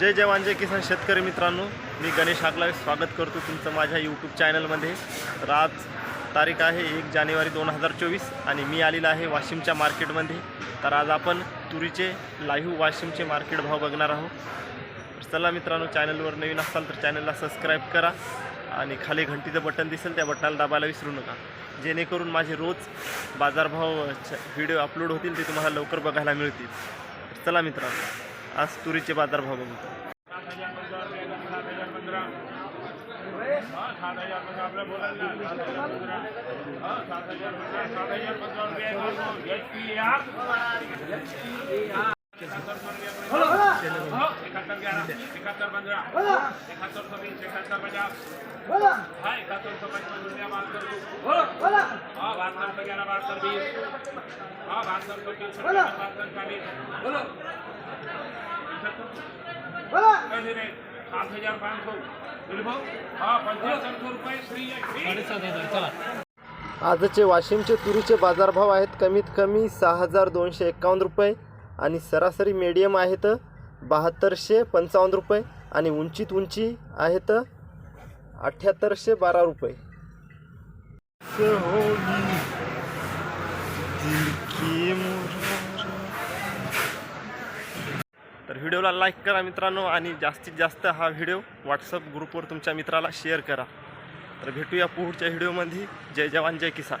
जय जवान जय किसान शेतकरी मित्रांनो. मी गणेश हाकला स्वागत करतो तुमचं माझ्या यूट्यूब चॅनलमध्ये तर आज तारीख आहे एक जानेवारी दोन हजार चोवीस आणि मी आलेला आहे वाशिमच्या मार्केटमध्ये. तर आज आपण तुरीचे लाईव्ह वाशिमचे मार्केट भाव बघणार आहोत. चला मित्रांनो चॅनलवर नवीन असाल तर चॅनलला सबस्क्राईब करा आणि खाली घंटीचं बटन दिसेल त्या बटनाला दाबायला विसरू नका. जेणेकरून माझे रोज बाजारभाव व्हिडिओ अपलोड होतील ते तुम्हाला लवकर बघायला मिळतील. चला मित्रांनो. आज तुरीचे बाजारभाव बघू. सात हजार पंधरा रुपये सात हजार पंधरा हा सात हजार पंधरा आपल्याला बोलायला ना सात हजार पंधरा हा सात हजार पंधरा सात हजार पंधरा रुपये एच पी एकाहत्तर ग्यारह एकाहत्तर पंद्रह एकाहत्तर छब्बीस एकाहत्तर पचास हाँ इकहत्तर सौ पचपन रुपया बहत्तर दो हाँ बहत्तर सौ ग्यारह बहत्तर बीस हाँ बहत्तर सौ तीस बहत्तर चालीस कैसे रे सात हजार पाँच सौ बिल्कुल हाँ पंच्याहत्तर सौ रुपये श्री श्री आजचे वाशिमचे तुरीचे बाजारभाव आहेत कमीत कमी सहा हजार दोनशे एक्कावन्न रुपये आणि सरासरी मीडियम आहेत बहात्तरशे पंचावन्न रुपये आणि उंचीत उंची आहेत अठ्ठ्याहत्तरशे बारा रुपये तर व्हिडिओला लाईक करा मित्रांनो आणि जास्तीत जास्त हा व्हिडिओ व्हॉट्सअप ग्रुपवर तुमच्या मित्राला शेअर करा. तर भेटूया पुढच्या व्हिडिओमध्ये. जय जवान जय किसान.